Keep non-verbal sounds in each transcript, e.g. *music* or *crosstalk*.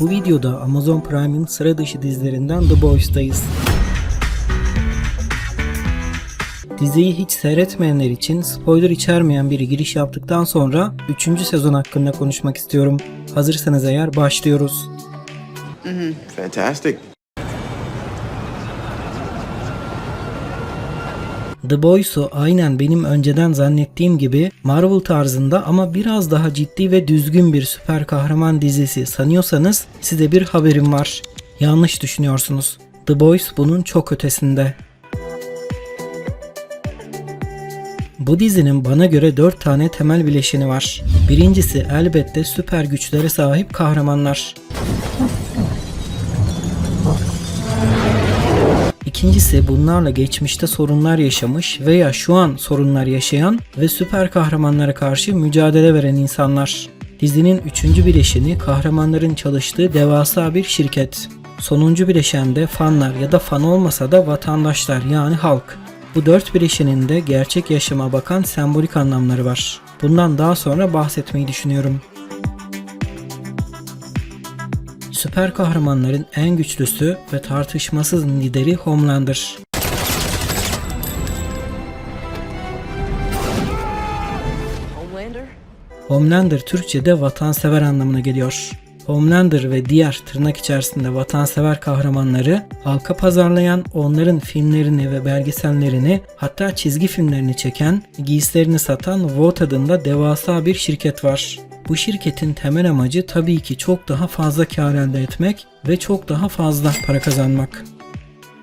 Bu videoda Amazon Prime'in sıra dışı dizilerinden The Boys'tayız. Diziyi hiç seyretmeyenler için spoiler içermeyen bir giriş yaptıktan sonra 3. sezon hakkında konuşmak istiyorum. Hazırsanız eğer başlıyoruz. Fantastic. The Boys'u aynen benim önceden zannettiğim gibi Marvel tarzında ama biraz daha ciddi ve düzgün bir süper kahraman dizisi sanıyorsanız size bir haberim var. Yanlış düşünüyorsunuz. The Boys bunun çok ötesinde. Bu dizinin bana göre 4 tane temel bileşeni var. Birincisi elbette süper güçlere sahip kahramanlar. İkincisi bunlarla geçmişte sorunlar yaşamış veya şu an sorunlar yaşayan ve süper kahramanlara karşı mücadele veren insanlar. Dizinin üçüncü bileşeni kahramanların çalıştığı devasa bir şirket. Sonuncu bileşen de fanlar ya da fan olmasa da vatandaşlar yani halk. Bu dört bileşenin de gerçek yaşama bakan sembolik anlamları var. Bundan daha sonra bahsetmeyi düşünüyorum. Süper kahramanların en güçlüsü ve tartışmasız lideri Homelander. Homelander? Türkçe'de vatansever anlamına geliyor. Homelander ve diğer tırnak içerisinde vatansever kahramanları halka pazarlayan, onların filmlerini ve belgesellerini hatta çizgi filmlerini çeken, giysilerini satan Vought adında devasa bir şirket var. Bu şirketin temel amacı tabii ki çok daha fazla kar elde etmek ve çok daha fazla para kazanmak.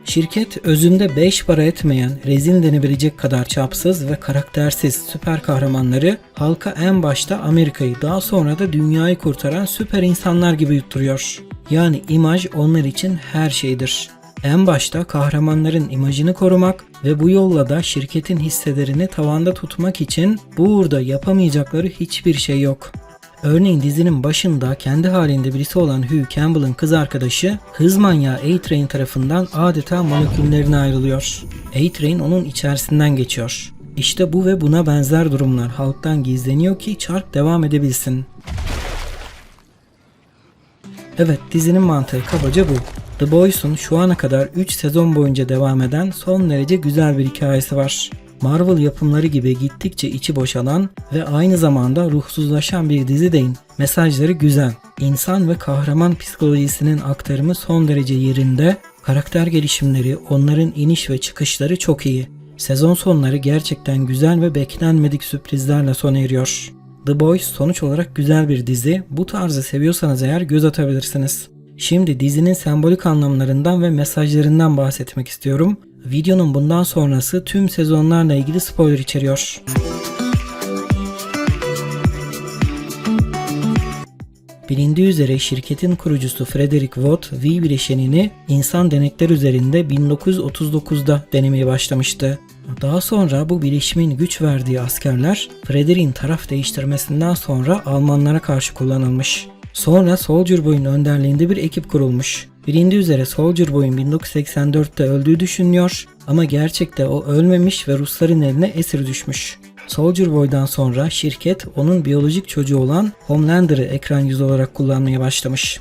Şirket özünde 5 para etmeyen, rezil denebilecek kadar çapsız ve karaktersiz süper kahramanları halka en başta Amerika'yı daha sonra da dünyayı kurtaran süper insanlar gibi yutturuyor. Yani imaj onlar için her şeydir. En başta kahramanların imajını korumak ve bu yolla da şirketin hisselerini tavanda tutmak için bu uğurda yapamayacakları hiçbir şey yok. Örneğin dizinin başında kendi halinde birisi olan Hugh Campbell'ın kız arkadaşı hız manyağı A-Train tarafından adeta moleküllerine ayrılıyor. A-Train onun içerisinden geçiyor. İşte bu ve buna benzer durumlar halktan gizleniyor ki çark devam edebilsin. Evet dizinin mantığı kabaca bu. The Boys'un şu ana kadar 3 sezon boyunca devam eden son derece güzel bir hikayesi var. Marvel yapımları gibi gittikçe içi boşalan ve aynı zamanda ruhsuzlaşan bir dizi değil. Mesajları güzel. İnsan ve kahraman psikolojisinin aktarımı son derece yerinde. Karakter gelişimleri, onların iniş ve çıkışları çok iyi. Sezon sonları gerçekten güzel ve beklenmedik sürprizlerle sona eriyor. The Boys sonuç olarak güzel bir dizi. Bu tarzı seviyorsanız eğer göz atabilirsiniz. Şimdi dizinin sembolik anlamlarından ve mesajlarından bahsetmek istiyorum. Videonun bundan sonrası tüm sezonlarla ilgili spoiler içeriyor. Bilindiği üzere şirketin kurucusu Frederick Watt V bileşenini insan denekler üzerinde 1939'da denemeye başlamıştı. Daha sonra bu bilişimin güç verdiği askerler Frederick'in taraf değiştirmesinden sonra Almanlara karşı kullanılmış. Sonra Soldier Boy'un önderliğinde bir ekip kurulmuş. Bilindiği üzere Soldier Boy'un 1984'te öldüğü düşünülüyor ama gerçekte o ölmemiş ve Rusların eline esir düşmüş. Soldier Boy'dan sonra şirket onun biyolojik çocuğu olan Homelander'ı ekran yüzü olarak kullanmaya başlamış.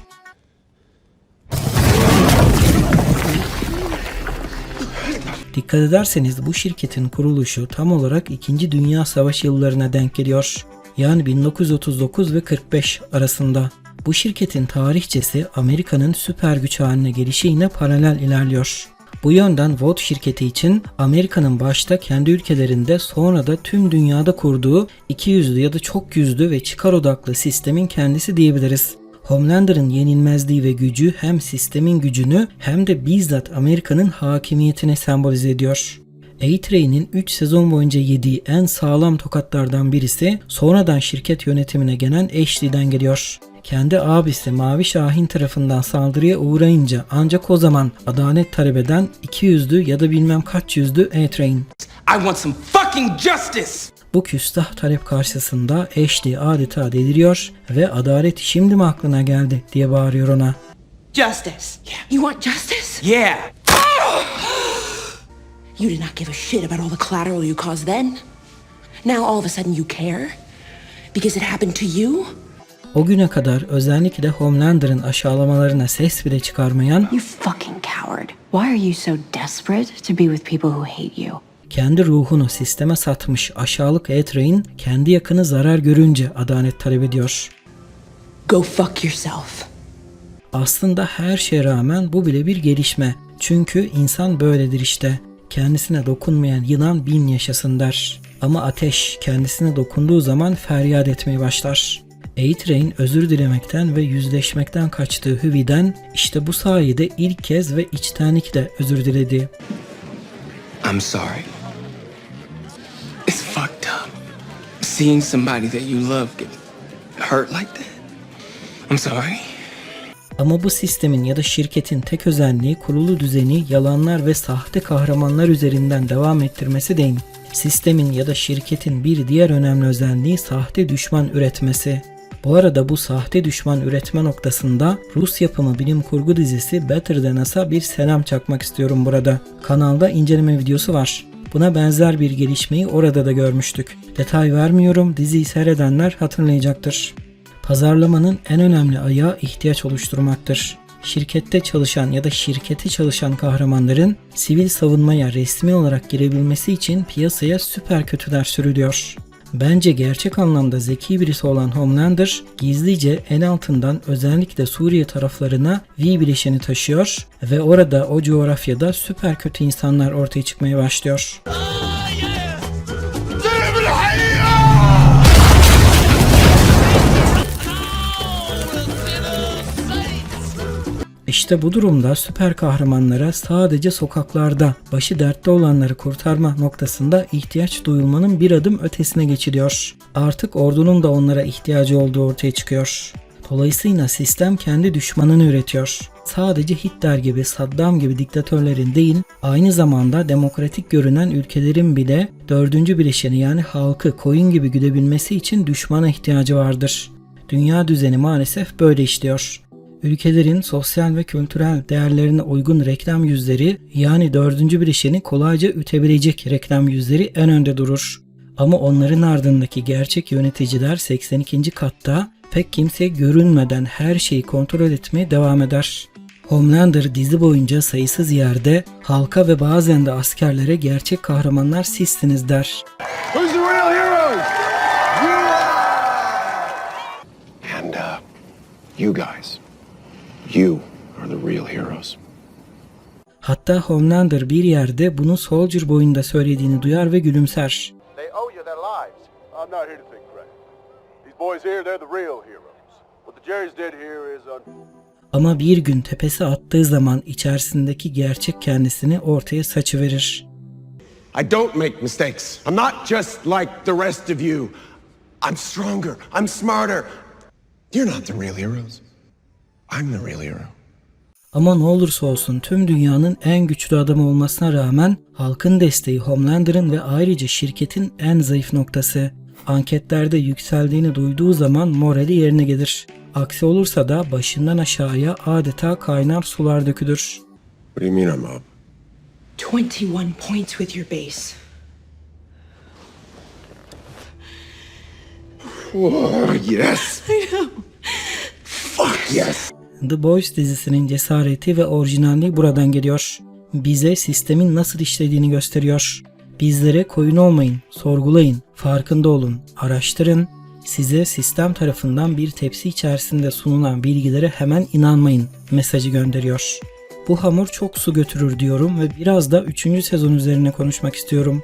Dikkat ederseniz bu şirketin kuruluşu tam olarak 2. Dünya Savaşı yıllarına denk geliyor. Yani 1939 ve 45 arasında. Bu şirketin tarihçesi Amerika'nın süper güç haline gelişiyle paralel ilerliyor. Bu yönden Vought şirketi için Amerika'nın başta kendi ülkelerinde sonra da tüm dünyada kurduğu iki yüzlü ya da çok yüzlü ve çıkar odaklı sistemin kendisi diyebiliriz. Homelander'ın yenilmezliği ve gücü hem sistemin gücünü hem de bizzat Amerika'nın hakimiyetini sembolize ediyor. A-Train'in 3 sezon boyunca yediği en sağlam tokatlardan birisi sonradan şirket yönetimine gelen Ashley'den geliyor. Kendi abisi Mavi Şahin tarafından saldırıya uğrayınca ancak o zaman adalet talep eden iki yüzlü ya da bilmem kaç yüzlü A-Train. I want some fucking justice! Bu küstah talep karşısında Ashley adeta deliriyor ve adalet şimdi mi aklına geldi diye bağırıyor ona. Justice. You want justice? Yeah! *gasps* You did not give a shit about all the collateral you caused then. Now all of a sudden you care? Because it happened to you? O güne kadar özellikle Homelander'ın aşağılamalarına ses bile çıkarmayan, You fucking coward. Why are you so desperate to be with people who hate you? kendi ruhunu sisteme satmış aşağılık Etrain, kendi yakını zarar görünce adalet talep ediyor. Go fuck yourself. Aslında her şeye rağmen bu bile bir gelişme. Çünkü insan böyledir işte. Kendisine dokunmayan yılan bin yaşasın der. Ama ateş kendisine dokunduğu zaman feryat etmeye başlar. A-Train özür dilemekten ve yüzleşmekten kaçtığı Hüvi'den işte bu sayede ilk kez ve içtenlikle özür diledi. I'm sorry. It's fucked up. Seeing somebody that you love get hurt like that. I'm sorry. Ama bu sistemin ya da şirketin tek özelliği kurulu düzeni yalanlar ve sahte kahramanlar üzerinden devam ettirmesi değil. Sistemin ya da şirketin bir diğer önemli özelliği sahte düşman üretmesi. Bu arada bu sahte düşman üretme noktasında Rus yapımı bilim kurgu dizisi Better Than Us'a bir selam çakmak istiyorum burada. Kanalda inceleme videosu var. Buna benzer bir gelişmeyi orada da görmüştük. Detay vermiyorum, diziyi seyredenler hatırlayacaktır. Pazarlamanın en önemli ayağı ihtiyaç oluşturmaktır. Şirkette çalışan ya da şirketi çalışan kahramanların sivil savunmaya resmi olarak girebilmesi için piyasaya süper kötüler sürülüyor. Bence gerçek anlamda zeki birisi olan Homelander gizlice en altından özellikle Suriye taraflarına V bileşeni taşıyor ve orada o coğrafyada süper kötü insanlar ortaya çıkmaya başlıyor. İşte bu durumda süper kahramanlara sadece sokaklarda başı dertte olanları kurtarma noktasında ihtiyaç duyulmanın bir adım ötesine geçiliyor. Artık ordunun da onlara ihtiyacı olduğu ortaya çıkıyor. Dolayısıyla sistem kendi düşmanını üretiyor. Sadece Hitler gibi, Saddam gibi diktatörlerin değil, aynı zamanda demokratik görünen ülkelerin bile dördüncü bileşeni yani halkı koyun gibi güdebilmesi için düşmana ihtiyacı vardır. Dünya düzeni maalesef böyle işliyor. Ülkelerin sosyal ve kültürel değerlerine uygun reklam yüzleri yani dördüncü bileşeni kolayca ütebilecek reklam yüzleri en önde durur. Ama onların ardındaki gerçek yöneticiler 82. katta pek kimse görünmeden her şeyi kontrol etmeye devam eder. Homelander dizi boyunca sayısız yerde halka ve bazen de askerlere gerçek kahramanlar sizsiniz der. Who's the real heroes? You are! And, uh, you guys. You are the real heroes. Hatta Homelander bir yerde bunu Soldier boyunda söylediğini duyar ve gülümser. They owe you their lives. I'm not here to take credit. These boys here, they're the real heroes. What the Jerry's did here is un- Ama bir gün tepesi attığı zaman içerisindeki gerçek kendisini ortaya saçıverir. I don't make mistakes. I'm not just like the rest of you. I'm stronger. I'm smarter. You're not the real heroes. I'm the real hero. Ama ne olursa olsun tüm dünyanın en güçlü adamı olmasına rağmen halkın desteği Homelander'ın ve ayrıca şirketin en zayıf noktası. Anketlerde yükseldiğini duyduğu zaman morali yerine gelir. Aksi olursa da başından aşağıya adeta kaynar sular dökülür. What do you mean I'm up? 21 points with your base. Oh, yes. Fuck yes. The Boys dizisinin cesareti ve orijinalliği buradan geliyor. Bize sistemin nasıl işlediğini gösteriyor. Bizlere koyun olmayın, sorgulayın, farkında olun, araştırın. Size sistem tarafından bir tepsi içerisinde sunulan bilgilere hemen inanmayın mesajı gönderiyor. Bu hamur çok su götürür diyorum ve biraz da 3. sezon üzerine konuşmak istiyorum.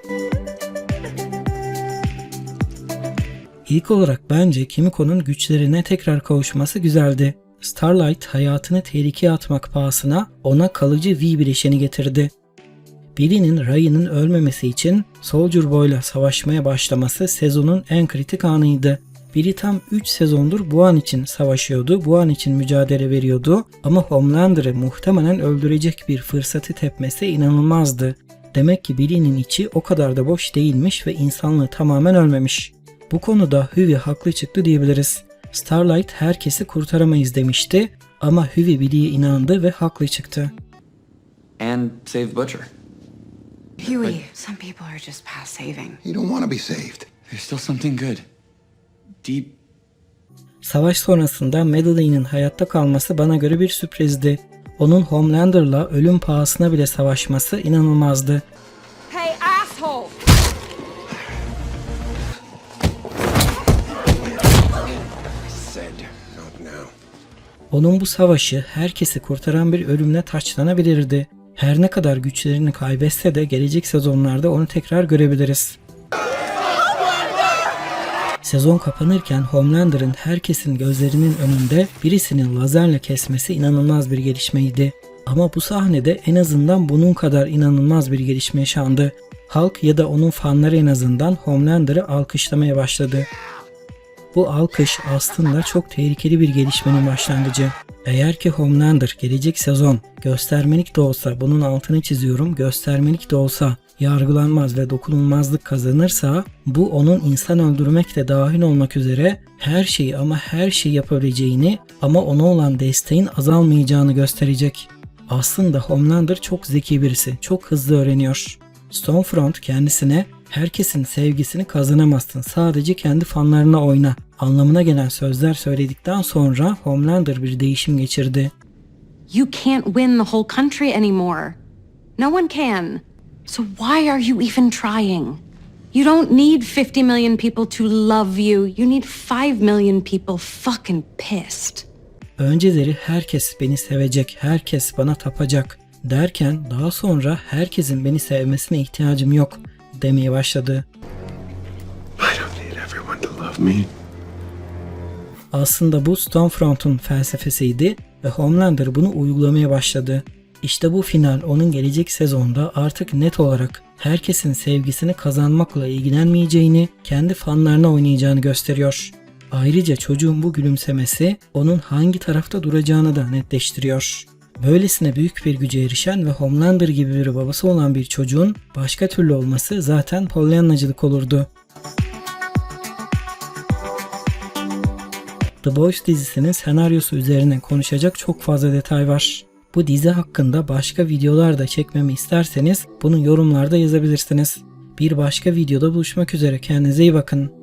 İlk olarak bence Kimiko'nun güçlerine tekrar kavuşması güzeldi. Starlight hayatını tehlikeye atmak pahasına ona kalıcı V bileşeni getirdi. Billy'nin Ryan'ın ölmemesi için Soldier Boy'la savaşmaya başlaması sezonun en kritik anıydı. Billy tam 3 sezondur bu an için savaşıyordu, bu an için mücadele veriyordu ama Homelander'ı muhtemelen öldürecek bir fırsatı tepmesi inanılmazdı. Demek ki Billy'nin içi o kadar da boş değilmiş ve insanlığı tamamen ölmemiş. Bu konuda Huey haklı çıktı diyebiliriz. Starlight herkesi kurtaramayız demişti ama Huey Billy'ye inandı ve haklı çıktı. and save Butcher. Huey, some people are just past saving. You don't want to be saved. There's still something good. Deep Savaş sonrasında Madeline'in hayatta kalması bana göre bir sürprizdi. Onun Homelander'la ölüm pahasına bile savaşması inanılmazdı. Onun bu savaşı herkesi kurtaran bir ölümle taçlanabilirdi. Her ne kadar güçlerini kaybetse de gelecek sezonlarda onu tekrar görebiliriz. Sezon kapanırken Homelander'ın herkesin gözlerinin önünde birisinin lazerle kesmesi inanılmaz bir gelişmeydi. Ama bu sahnede en azından bunun kadar inanılmaz bir gelişme yaşandı. Halk ya da onun fanları en azından Homelander'ı alkışlamaya başladı. Bu alkış aslında çok tehlikeli bir gelişmenin başlangıcı. Eğer ki Homelander gelecek sezon göstermelik de olsa bunun altını çiziyorum göstermelik de olsa yargılanmaz ve dokunulmazlık kazanırsa bu onun insan öldürmek de dahil olmak üzere her şeyi ama her şeyi yapabileceğini ama ona olan desteğin azalmayacağını gösterecek. Aslında Homelander çok zeki birisi, çok hızlı öğreniyor. Stormfront kendisine herkesin sevgisini kazanamazsın sadece kendi fanlarına oyna anlamına gelen sözler söyledikten sonra Homelander bir değişim geçirdi. You can't win the whole country anymore. No one can. So why are you even trying? You don't need 50 million people to love you. You need 5 million people fucking pissed. Önceleri herkes beni sevecek, herkes bana tapacak derken daha sonra herkesin beni sevmesine ihtiyacım yok demeye başladı. Aslında bu Stormfront'un felsefesiydi ve Homelander bunu uygulamaya başladı. İşte bu final onun gelecek sezonda artık net olarak herkesin sevgisini kazanmakla ilgilenmeyeceğini, kendi fanlarına oynayacağını gösteriyor. Ayrıca çocuğun bu gülümsemesi onun hangi tarafta duracağını da netleştiriyor. Böylesine büyük bir güce erişen ve Homelander gibi bir babası olan bir çocuğun başka türlü olması zaten Pollyannacılık olurdu. The Boys dizisinin senaryosu üzerine konuşacak çok fazla detay var. Bu dizi hakkında başka videolar da çekmemi isterseniz bunu yorumlarda yazabilirsiniz. Bir başka videoda buluşmak üzere kendinize iyi bakın.